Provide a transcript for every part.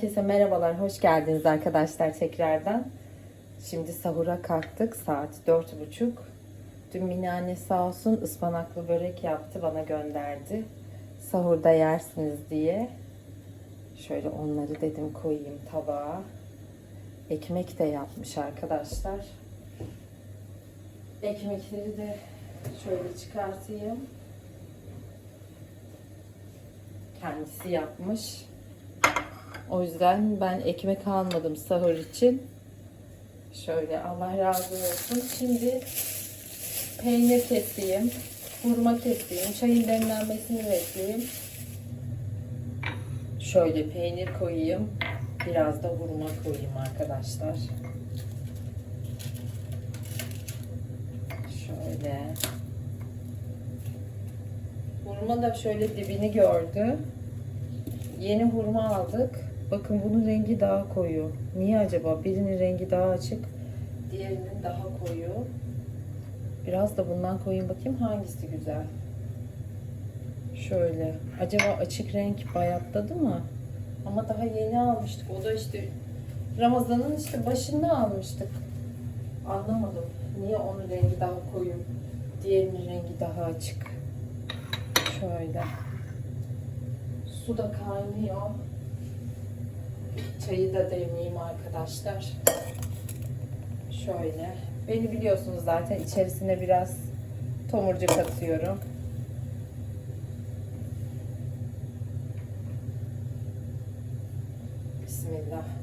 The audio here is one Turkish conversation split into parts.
Herkese merhabalar, hoş geldiniz arkadaşlar tekrardan. Şimdi sahura kalktık, saat dört buçuk. Dün Mine anne sağ olsun ıspanaklı börek yaptı, bana gönderdi. Sahurda yersiniz diye. Şöyle onları dedim koyayım tabağa. Ekmek de yapmış arkadaşlar. Ekmekleri de şöyle çıkartayım. Kendisi yapmış. O yüzden ben ekmek almadım sahur için. Şöyle Allah razı olsun. Şimdi peynir keseyim. Hurma keseyim. Çayın demlenmesini bekleyeyim. Şöyle peynir koyayım. Biraz da hurma koyayım arkadaşlar. Şöyle. Hurma da şöyle dibini gördü. Yeni hurma aldık. Bakın bunun rengi daha koyu. Niye acaba? Birinin rengi daha açık, diğerinin daha koyu. Biraz da bundan koyayım bakayım hangisi güzel. Şöyle. Acaba açık renk bayatladı mı? Ama daha yeni almıştık. O da işte Ramazan'ın işte başında almıştık. Anlamadım. Niye onun rengi daha koyu, diğerinin rengi daha açık. Şöyle. Su da kaynıyor. Çayı da demleyeyim arkadaşlar. Şöyle. Beni biliyorsunuz zaten içerisine biraz tomurcuk atıyorum. Bismillah.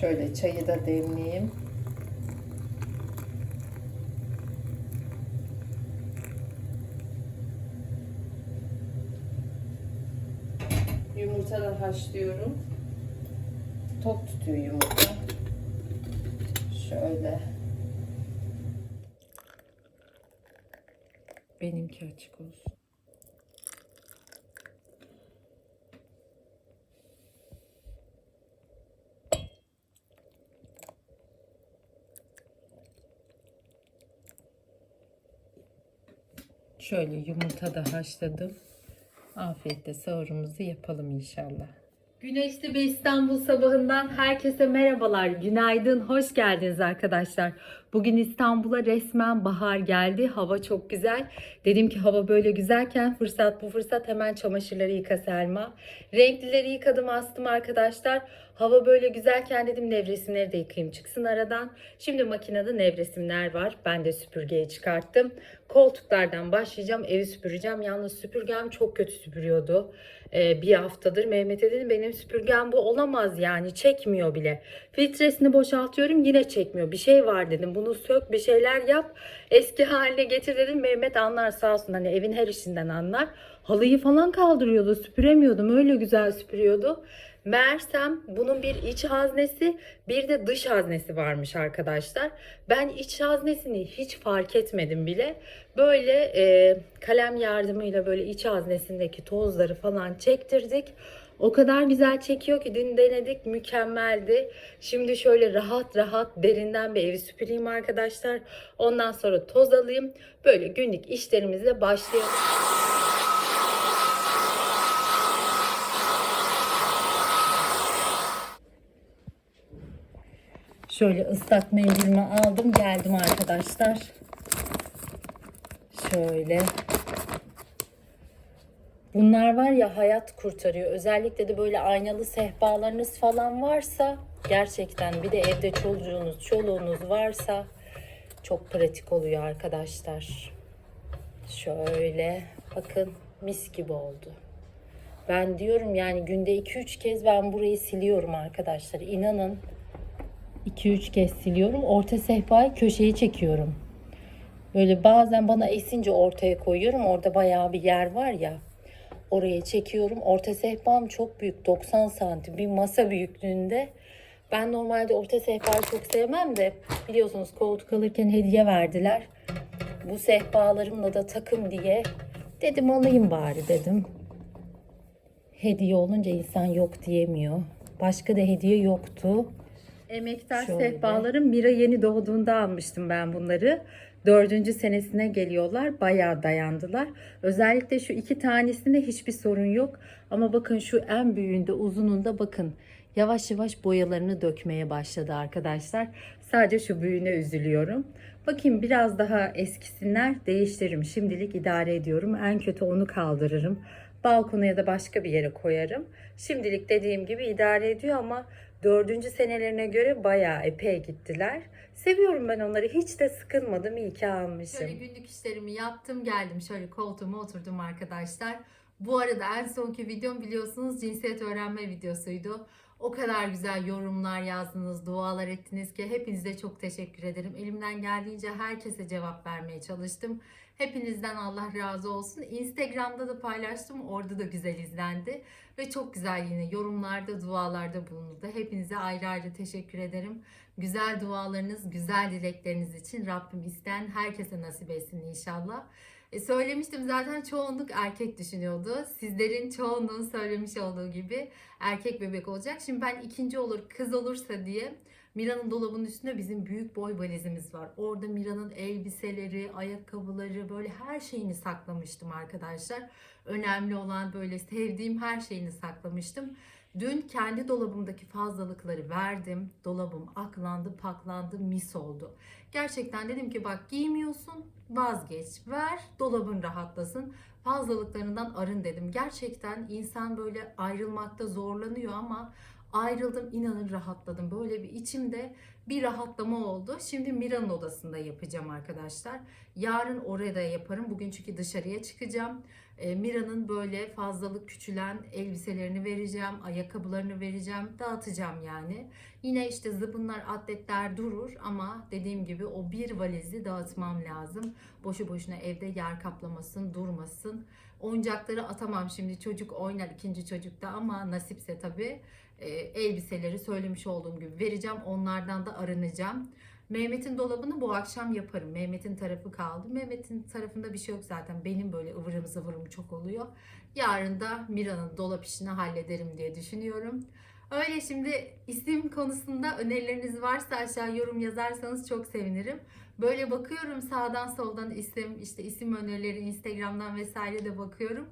Şöyle çayı da demleyeyim. Yumurta da haşlıyorum. Tok tutuyor yumurta. Şöyle. Benimki açık olsun. Şöyle yumurta da haşladım. Afiyetle sahurumuzu yapalım inşallah. Güneşli bir İstanbul sabahından herkese merhabalar, günaydın, hoş geldiniz arkadaşlar. Bugün İstanbul'a resmen bahar geldi, hava çok güzel. Dedim ki hava böyle güzelken fırsat bu fırsat hemen çamaşırları yıka Selma. Renklileri yıkadım astım arkadaşlar. Hava böyle güzelken dedim nevresimleri de yıkayayım çıksın aradan. Şimdi makinede nevresimler var. Ben de süpürgeyi çıkarttım. Koltuklardan başlayacağım. Evi süpüreceğim. Yalnız süpürgem çok kötü süpürüyordu. Ee, bir haftadır Mehmet'e dedim benim süpürgem bu olamaz yani çekmiyor bile. Filtresini boşaltıyorum yine çekmiyor. Bir şey var dedim. Bunu sök bir şeyler yap. Eski haline getir dedim. Mehmet anlar sağ olsun hani evin her işinden anlar. Halıyı falan kaldırıyordu. Süpüremiyordum. Öyle güzel süpürüyordu. Meğersem bunun bir iç haznesi bir de dış haznesi varmış arkadaşlar. Ben iç haznesini hiç fark etmedim bile. Böyle e, kalem yardımıyla böyle iç haznesindeki tozları falan çektirdik. O kadar güzel çekiyor ki dün denedik mükemmeldi. Şimdi şöyle rahat rahat derinden bir evi süpüreyim arkadaşlar. Ondan sonra toz alayım. Böyle günlük işlerimize başlayalım. Şöyle ıslak mendilimi aldım geldim arkadaşlar. Şöyle. Bunlar var ya hayat kurtarıyor. Özellikle de böyle aynalı sehpalarınız falan varsa gerçekten bir de evde çocuğunuz, çoluğunuz varsa çok pratik oluyor arkadaşlar. Şöyle bakın mis gibi oldu. Ben diyorum yani günde 2-3 kez ben burayı siliyorum arkadaşlar. İnanın 2-3 kez siliyorum. Orta sehpayı köşeye çekiyorum. Böyle bazen bana esince ortaya koyuyorum. Orada bayağı bir yer var ya. Oraya çekiyorum. Orta sehpam çok büyük. 90 santim. Bir masa büyüklüğünde. Ben normalde orta sehpayı çok sevmem de biliyorsunuz koltuk alırken hediye verdiler. Bu sehpalarımla da takım diye dedim alayım bari dedim. Hediye olunca insan yok diyemiyor. Başka da hediye yoktu. Emektar Şöyle. sehpalarım Mira yeni doğduğunda almıştım ben bunları. Dördüncü senesine geliyorlar. Bayağı dayandılar. Özellikle şu iki tanesinde hiçbir sorun yok. Ama bakın şu en büyüğünde uzununda bakın. Yavaş yavaş boyalarını dökmeye başladı arkadaşlar. Sadece şu büyüğüne üzülüyorum. Bakayım biraz daha eskisinler değiştiririm. Şimdilik idare ediyorum. En kötü onu kaldırırım. Balkona ya da başka bir yere koyarım. Şimdilik dediğim gibi idare ediyor ama dördüncü senelerine göre bayağı epey gittiler. Seviyorum ben onları. Hiç de sıkılmadım. İyi ki almışım. Şöyle günlük işlerimi yaptım geldim. Şöyle koltuğuma oturdum arkadaşlar. Bu arada en sonki videom biliyorsunuz cinsiyet öğrenme videosuydu. O kadar güzel yorumlar yazdınız, dualar ettiniz ki hepinize çok teşekkür ederim. Elimden geldiğince herkese cevap vermeye çalıştım. Hepinizden Allah razı olsun. Instagram'da da paylaştım. Orada da güzel izlendi. Ve çok güzel yine yorumlarda, dualarda bulundu. Hepinize ayrı ayrı teşekkür ederim. Güzel dualarınız, güzel dilekleriniz için Rabbim isten herkese nasip etsin inşallah. E, söylemiştim zaten çoğunluk erkek düşünüyordu. Sizlerin çoğunluğun söylemiş olduğu gibi erkek bebek olacak. Şimdi ben ikinci olur kız olursa diye Mira'nın dolabının üstünde bizim büyük boy valizimiz var. Orada Mira'nın elbiseleri, ayakkabıları böyle her şeyini saklamıştım arkadaşlar. Önemli olan böyle sevdiğim her şeyini saklamıştım. Dün kendi dolabımdaki fazlalıkları verdim. Dolabım aklandı, paklandı, mis oldu. Gerçekten dedim ki bak giymiyorsun, vazgeç, ver, dolabın rahatlasın. Fazlalıklarından arın dedim. Gerçekten insan böyle ayrılmakta zorlanıyor ama ayrıldım inanın rahatladım. Böyle bir içimde bir rahatlama oldu. Şimdi Mira'nın odasında yapacağım arkadaşlar. Yarın oraya da yaparım. Bugün çünkü dışarıya çıkacağım. E, Mira'nın böyle fazlalık küçülen elbiselerini vereceğim, ayakkabılarını vereceğim, dağıtacağım yani. Yine işte zıbınlar, atletler durur ama dediğim gibi o bir valizi dağıtmam lazım. Boşu boşuna evde yer kaplamasın, durmasın. Oyuncakları atamam şimdi çocuk oynar ikinci çocukta ama nasipse tabii e, elbiseleri söylemiş olduğum gibi vereceğim. Onlardan da arınacağım. Mehmet'in dolabını bu akşam yaparım. Mehmet'in tarafı kaldı. Mehmet'in tarafında bir şey yok zaten. Benim böyle ıvırım zıvırım çok oluyor. Yarın da Mira'nın dolap işini hallederim diye düşünüyorum. Öyle şimdi isim konusunda önerileriniz varsa aşağı yorum yazarsanız çok sevinirim. Böyle bakıyorum sağdan soldan isim, işte isim önerileri Instagram'dan vesaire de bakıyorum.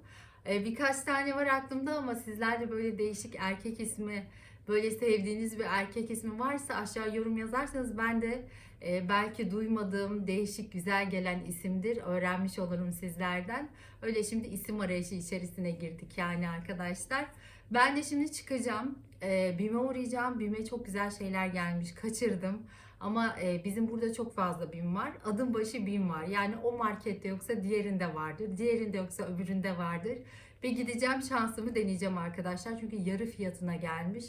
Ee, birkaç tane var aklımda ama sizler de böyle değişik erkek ismi, böyle sevdiğiniz bir erkek ismi varsa aşağı yorum yazarsanız ben de e, belki duymadığım değişik güzel gelen isimdir. Öğrenmiş olurum sizlerden. Öyle şimdi isim arayışı içerisine girdik yani arkadaşlar. Ben de şimdi çıkacağım. E, BİM'e uğrayacağım. BİM'e çok güzel şeyler gelmiş. Kaçırdım. Ama e, bizim burada çok fazla BİM var. Adım başı BİM var. Yani o markette yoksa diğerinde vardır. Diğerinde yoksa öbüründe vardır. Bir gideceğim şansımı deneyeceğim arkadaşlar. Çünkü yarı fiyatına gelmiş.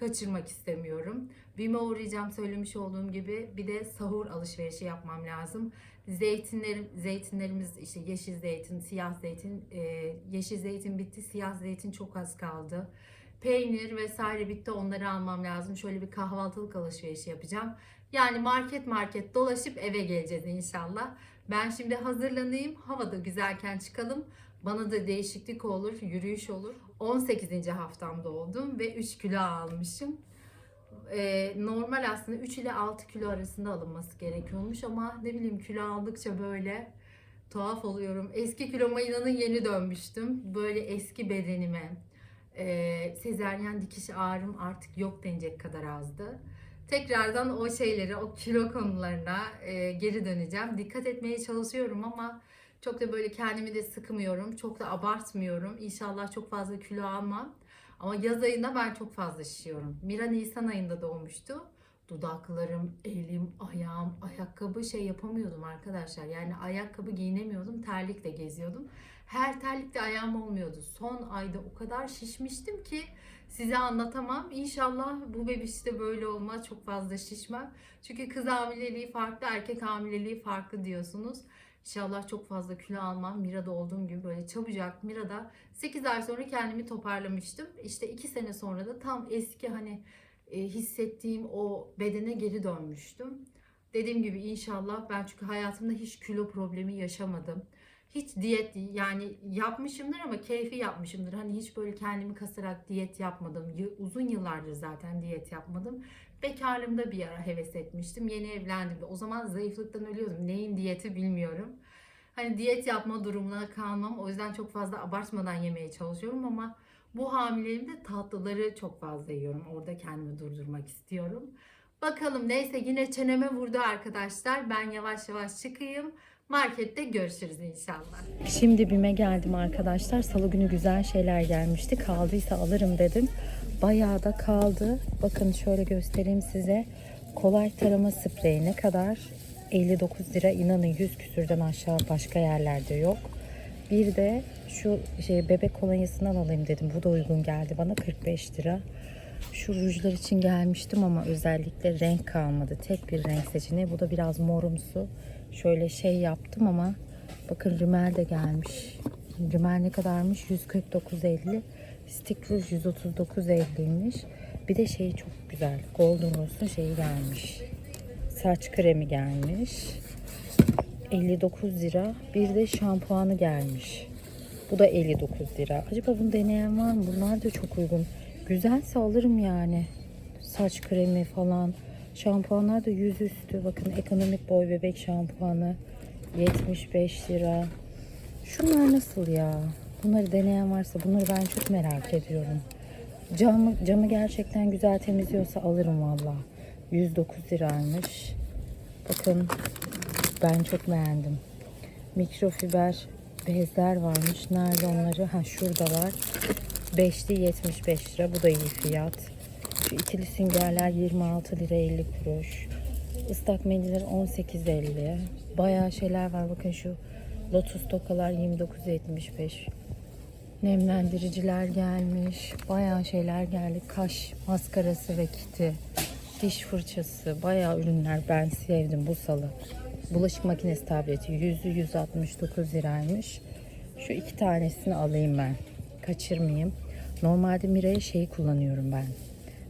Kaçırmak istemiyorum. BİM'e uğrayacağım söylemiş olduğum gibi. Bir de sahur alışverişi yapmam lazım. Zeytinlerim, zeytinlerimiz işte yeşil zeytin, siyah zeytin, e, yeşil zeytin bitti, siyah zeytin çok az kaldı. Peynir vesaire bitti onları almam lazım. Şöyle bir kahvaltılık alışverişi yapacağım. Yani market market dolaşıp eve geleceğiz inşallah. Ben şimdi hazırlanayım. Hava da güzelken çıkalım. Bana da değişiklik olur, yürüyüş olur. 18. haftamda oldum ve 3 kilo almışım. Ee, normal aslında 3 ile 6 kilo arasında alınması gerekiyormuş ama ne bileyim kilo aldıkça böyle tuhaf oluyorum. Eski kiloma inanın yeni dönmüştüm. Böyle eski bedenime, e, sezeryen dikiş ağrım artık yok denecek kadar azdı. Tekrardan o şeyleri, o kilo konularına e, geri döneceğim. Dikkat etmeye çalışıyorum ama çok da böyle kendimi de sıkmıyorum. Çok da abartmıyorum. İnşallah çok fazla kilo almam. Ama yaz ayında ben çok fazla şişiyorum. Mira Nisan ayında doğmuştu. Dudaklarım, elim, ayağım, ayakkabı şey yapamıyordum arkadaşlar. Yani ayakkabı giyinemiyordum. Terlikle geziyordum. Her terlikte ayağım olmuyordu. Son ayda o kadar şişmiştim ki size anlatamam. İnşallah bu bebişte böyle olmaz. Çok fazla şişmem. Çünkü kız hamileliği farklı, erkek hamileliği farklı diyorsunuz. İnşallah çok fazla kilo almam. Mira'da olduğum gibi böyle çabucak. Mira'da 8 ay sonra kendimi toparlamıştım. İşte 2 sene sonra da tam eski hani e, hissettiğim o bedene geri dönmüştüm. Dediğim gibi inşallah ben çünkü hayatımda hiç kilo problemi yaşamadım. Hiç diyet yani yapmışımdır ama keyfi yapmışımdır. Hani hiç böyle kendimi kasarak diyet yapmadım. Uzun yıllardır zaten diyet yapmadım. Bekarlığımda bir ara heves etmiştim. Yeni evlendiğimde o zaman zayıflıktan ölüyordum. Neyin diyeti bilmiyorum. Hani diyet yapma durumuna kalmam. O yüzden çok fazla abartmadan yemeye çalışıyorum ama bu hamileliğimde tatlıları çok fazla yiyorum. Orada kendimi durdurmak istiyorum. Bakalım neyse yine çeneme vurdu arkadaşlar. Ben yavaş yavaş çıkayım. Markette görüşürüz inşallah. Şimdi BİM'e geldim arkadaşlar. Salı günü güzel şeyler gelmişti. Kaldıysa alırım dedim. Bayağı da kaldı. Bakın şöyle göstereyim size. Kolay tarama spreyi ne kadar? 59 lira. İnanın 100 küsürden aşağı başka yerlerde yok. Bir de şu şey bebek kolonyasından alayım dedim. Bu da uygun geldi bana 45 lira. Şu rujlar için gelmiştim ama özellikle renk kalmadı. Tek bir renk seçeneği. Bu da biraz morumsu. Şöyle şey yaptım ama bakın rimel de gelmiş. Rimel ne kadarmış? 149.50. Stick ruj 139.50'ymiş. Bir de şey çok güzel. Golden Rose'un şeyi gelmiş. Saç kremi gelmiş. 59 lira. Bir de şampuanı gelmiş. Bu da 59 lira. Acaba bunu deneyen var mı? Bunlar da çok uygun. Güzelse alırım yani. Saç kremi falan. Şampuanlar da yüzüstü. Bakın ekonomik boy bebek şampuanı. 75 lira. Şunlar nasıl ya? Bunları deneyen varsa bunları ben çok merak ediyorum. Camı, camı gerçekten güzel temizliyorsa alırım valla. 109 liraymış. Bakın ben çok beğendim. Mikrofiber bezler varmış. Nerede onları? Ha şuradalar. Beşli 75 lira. Bu da iyi fiyat. Şu ikili süngerler 26 lira 50 kuruş. Islak mendiller 18.50. Bayağı şeyler var. Bakın şu lotus tokalar 29.75. Nemlendiriciler gelmiş. Bayağı şeyler geldi. Kaş maskarası ve kiti. Diş fırçası. Bayağı ürünler. Ben sevdim bu salı. Bulaşık makinesi tableti. Yüzü 169 liraymış. Şu iki tanesini alayım ben. Kaçırmayayım. Normalde Mira'ya şeyi kullanıyorum ben.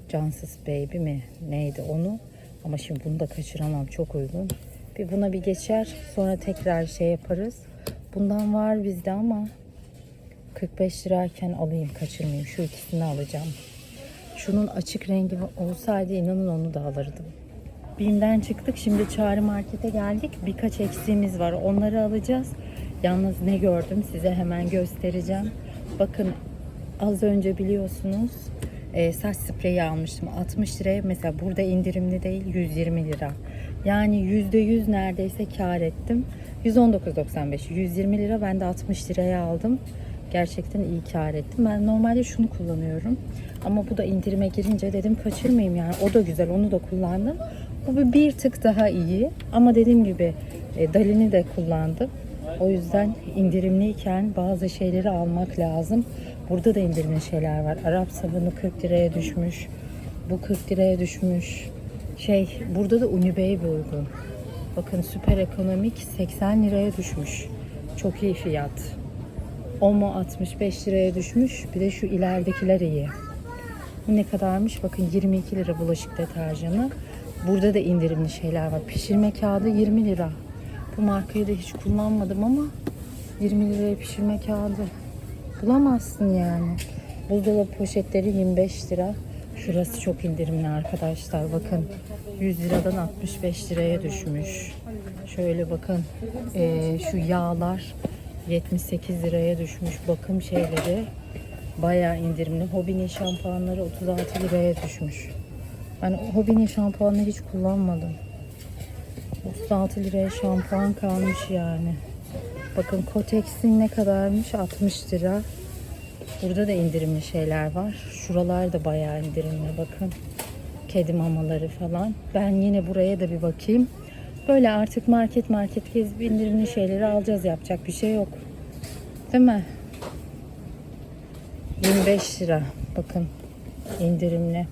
Cansız Baby mi? Neydi onu? Ama şimdi bunu da kaçıramam. Çok uygun. Bir buna bir geçer. Sonra tekrar şey yaparız. Bundan var bizde ama 45 lirayken alayım kaçırmayayım. Şu ikisini alacağım. Şunun açık rengi olsaydı inanın onu da alırdım. Bim'den çıktık. Şimdi Çağrı Market'e geldik. Birkaç eksiğimiz var. Onları alacağız. Yalnız ne gördüm size hemen göstereceğim. Bakın az önce biliyorsunuz e, saç spreyi almıştım. 60 liraya mesela burada indirimli değil 120 lira. Yani %100 neredeyse kar ettim. 119.95 120 lira ben de 60 liraya aldım. Gerçekten iyi kar ettim. Ben normalde şunu kullanıyorum. Ama bu da indirime girince dedim kaçırmayayım yani. O da güzel onu da kullandım. Bu bir, tık daha iyi. Ama dediğim gibi e, Dalin'i de kullandım. O yüzden indirimliyken bazı şeyleri almak lazım. Burada da indirimli şeyler var. Arap sabunu 40 liraya düşmüş. Bu 40 liraya düşmüş. Şey burada da Unibey uygun. Bakın süper ekonomik 80 liraya düşmüş. Çok iyi fiyat. Omo 65 liraya düşmüş. Bir de şu ileridekiler iyi. Bu ne kadarmış? Bakın 22 lira bulaşık deterjanı. Burada da indirimli şeyler var. Pişirme kağıdı 20 lira. Bu markayı da hiç kullanmadım ama 20 liraya pişirme kağıdı bulamazsın yani. Buzdolabı poşetleri 25 lira. Şurası çok indirimli arkadaşlar. Bakın 100 liradan 65 liraya düşmüş. Şöyle bakın eee, şu yağlar 78 liraya düşmüş. Bakım şeyleri bayağı indirimli. Hobinin şampuanları 36 liraya düşmüş. Ben Hobinin şampuanını hiç kullanmadım. 36 liraya şampuan kalmış yani. Bakın Kotex'in ne kadarmış? 60 lira. Burada da indirimli şeyler var. Şuralar da bayağı indirimli bakın. Kedi mamaları falan. Ben yine buraya da bir bakayım. Böyle artık market market gezip indirimli şeyleri alacağız. Yapacak bir şey yok. Değil mi? 25 lira. Bakın indirimli.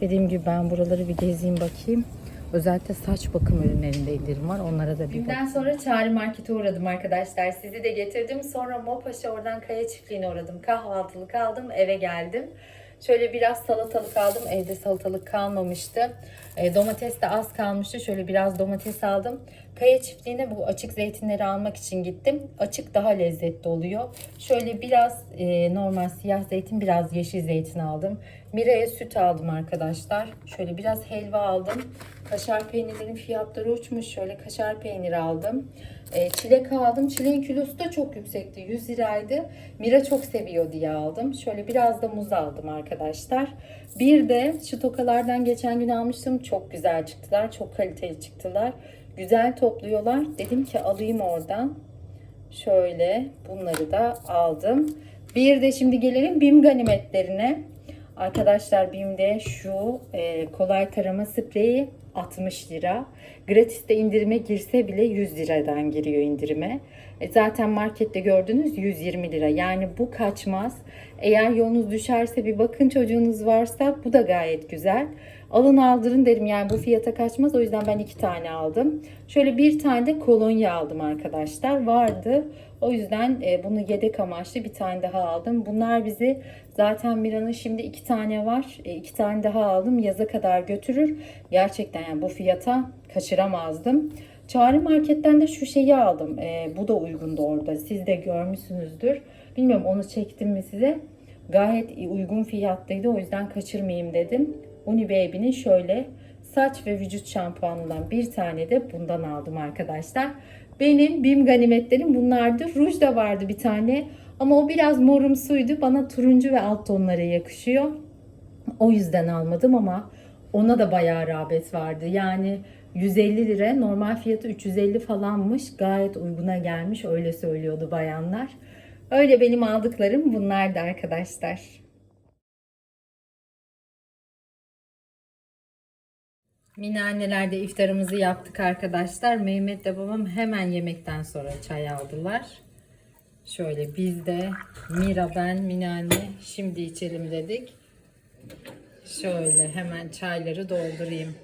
Dediğim gibi ben buraları bir gezeyim bakayım. Özellikle saç bakım ürünlerinde indirim var. Onlara da bir Günden sonra Çağrı Market'e uğradım arkadaşlar. Sizi de getirdim. Sonra Mopaş'a oradan Kaya Çiftliği'ne uğradım. Kahvaltılık aldım. Eve geldim. Şöyle biraz salatalık aldım. Evde salatalık kalmamıştı. E, domates de az kalmıştı. Şöyle biraz domates aldım. Kaya çiftliğine bu açık zeytinleri almak için gittim. Açık daha lezzetli oluyor. Şöyle biraz e, normal siyah zeytin, biraz yeşil zeytin aldım. Mira'ya süt aldım arkadaşlar. Şöyle biraz helva aldım. Kaşar peynirlerin fiyatları uçmuş. Şöyle kaşar peyniri aldım. E, çilek aldım. Çileğin kilosu da çok yüksekti. 100 liraydı. Mira çok seviyor diye aldım. Şöyle biraz da muz aldım arkadaşlar. Bir de şu tokalardan geçen gün almıştım. Çok güzel çıktılar. Çok kaliteli çıktılar. Güzel topluyorlar. Dedim ki alayım oradan. Şöyle bunları da aldım. Bir de şimdi gelelim BİM ganimetlerine. Arkadaşlar BİM'de şu e, kolay tarama spreyi 60 lira. Gratis'te indirime girse bile 100 liradan giriyor indirime. E, zaten markette gördünüz 120 lira. Yani bu kaçmaz. Eğer yolunuz düşerse bir bakın çocuğunuz varsa bu da gayet güzel. Alın aldırın derim yani bu fiyata kaçmaz. O yüzden ben iki tane aldım. Şöyle bir tane de kolonya aldım arkadaşlar. Vardı. O yüzden e, bunu yedek amaçlı bir tane daha aldım. Bunlar bizi zaten Mira'nın şimdi iki tane var. E, iki tane daha aldım. Yaza kadar götürür. Gerçekten yani bu fiyata kaçıramazdım. Çağrı marketten de şu şeyi aldım. E, bu da uygundu orada. Siz de görmüşsünüzdür. Bilmiyorum onu çektim mi size. Gayet uygun fiyatlıydı. O yüzden kaçırmayayım dedim. Unibaby'nin şöyle saç ve vücut şampuanından bir tane de bundan aldım arkadaşlar. Benim BİM ganimetlerim bunlardı. Ruj da vardı bir tane. Ama o biraz morumsuydu. Bana turuncu ve alt tonlara yakışıyor. O yüzden almadım ama ona da bayağı rağbet vardı. Yani 150 lira normal fiyatı 350 falanmış. Gayet uyguna gelmiş öyle söylüyordu bayanlar. Öyle benim aldıklarım bunlardı arkadaşlar. Mine annelerde iftarımızı yaptık arkadaşlar. Mehmet de babam hemen yemekten sonra çay aldılar. Şöyle biz de Mira ben Mine anne şimdi içelim dedik. Şöyle hemen çayları doldurayım.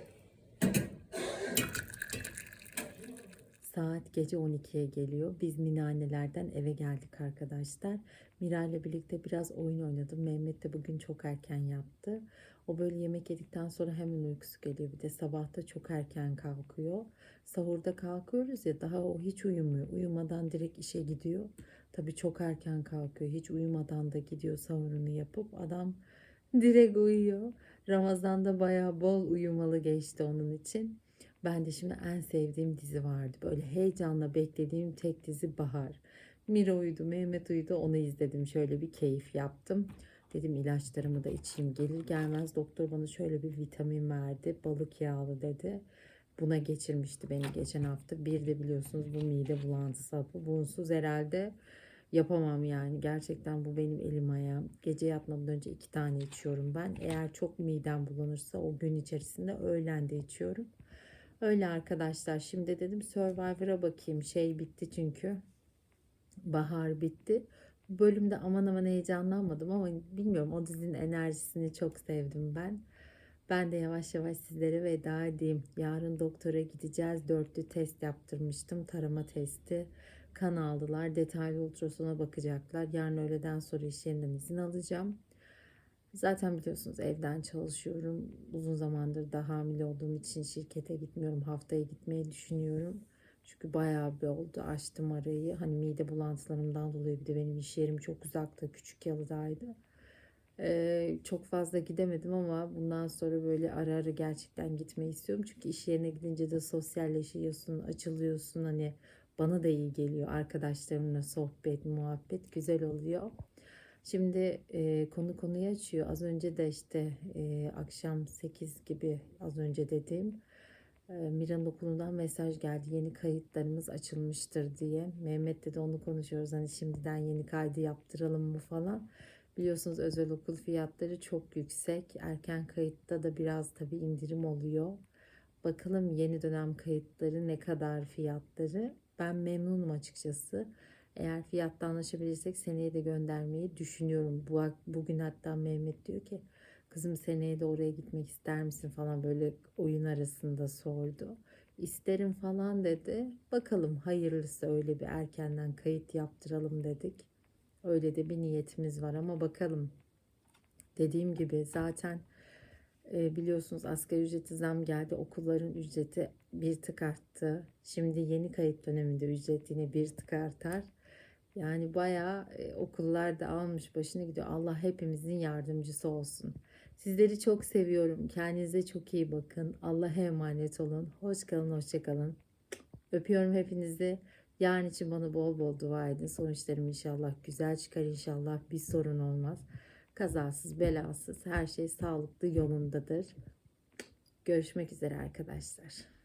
Saat gece 12'ye geliyor. Biz Mine annelerden eve geldik arkadaşlar. Mira ile birlikte biraz oyun oynadım. Mehmet de bugün çok erken yattı. O böyle yemek yedikten sonra hemen uykusu geliyor. Bir de sabahta çok erken kalkıyor. Sahurda kalkıyoruz ya daha o hiç uyumuyor. Uyumadan direkt işe gidiyor. Tabii çok erken kalkıyor. Hiç uyumadan da gidiyor sahurunu yapıp adam direkt uyuyor. Ramazan'da bayağı bol uyumalı geçti onun için. Ben de şimdi en sevdiğim dizi vardı. Böyle heyecanla beklediğim tek dizi Bahar. Mira uyudu, Mehmet uyudu. Onu izledim. Şöyle bir keyif yaptım. Dedim ilaçlarımı da içeyim. Gelir gelmez doktor bana şöyle bir vitamin verdi. Balık yağlı dedi. Buna geçirmişti beni geçen hafta. Bir de biliyorsunuz bu mide bulantısı hapı. Bunsuz herhalde yapamam yani. Gerçekten bu benim elim ayağım. Gece yatmadan önce iki tane içiyorum ben. Eğer çok midem bulanırsa o gün içerisinde öğlen de içiyorum. Öyle arkadaşlar. Şimdi dedim Survivor'a bakayım. Şey bitti çünkü. Bahar bitti. Bu bölümde aman aman heyecanlanmadım ama bilmiyorum o dizinin enerjisini çok sevdim ben. Ben de yavaş yavaş sizlere veda edeyim. Yarın doktora gideceğiz. Dörtlü test yaptırmıştım. Tarama testi. Kan aldılar. Detaylı ultrasona bakacaklar. Yarın öğleden sonra iş yerinden izin alacağım. Zaten biliyorsunuz evden çalışıyorum. Uzun zamandır da hamile olduğum için şirkete gitmiyorum. Haftaya gitmeyi düşünüyorum. Çünkü bayağı bir oldu. Açtım arayı. Hani mide bulantılarımdan dolayı bir de benim iş yerim çok uzakta. Küçük yalıdaydı. Ee, çok fazla gidemedim ama bundan sonra böyle ara ara gerçekten gitmeyi istiyorum. Çünkü iş yerine gidince de sosyalleşiyorsun, açılıyorsun. Hani bana da iyi geliyor. Arkadaşlarımla sohbet, muhabbet güzel oluyor. Şimdi e, konu konuyu açıyor. Az önce de işte e, akşam 8 gibi az önce dediğim Mira'nın okulundan mesaj geldi. Yeni kayıtlarımız açılmıştır diye. Mehmet'le de onu konuşuyoruz. Hani şimdiden yeni kaydı yaptıralım mı falan. Biliyorsunuz özel okul fiyatları çok yüksek. Erken kayıtta da biraz tabii indirim oluyor. Bakalım yeni dönem kayıtları ne kadar fiyatları. Ben memnunum açıkçası. Eğer fiyatta anlaşabilirsek seneye de göndermeyi düşünüyorum. Bu, bugün hatta Mehmet diyor ki kızım seneye de oraya gitmek ister misin falan böyle oyun arasında sordu. İsterim falan dedi. Bakalım hayırlısı öyle bir erkenden kayıt yaptıralım dedik. Öyle de bir niyetimiz var ama bakalım. Dediğim gibi zaten e, biliyorsunuz asgari ücreti zam geldi. Okulların ücreti bir tık arttı. Şimdi yeni kayıt döneminde ücret yine bir tık artar. Yani bayağı e, okullar da almış başını gidiyor. Allah hepimizin yardımcısı olsun. Sizleri çok seviyorum. Kendinize çok iyi bakın. Allah'a emanet olun. Hoş kalın, hoşça kalın. Öpüyorum hepinizi. Yarın için bana bol bol dua edin. Sonuçlarım inşallah güzel çıkar inşallah. Bir sorun olmaz. Kazasız, belasız, her şey sağlıklı yolundadır. Görüşmek üzere arkadaşlar.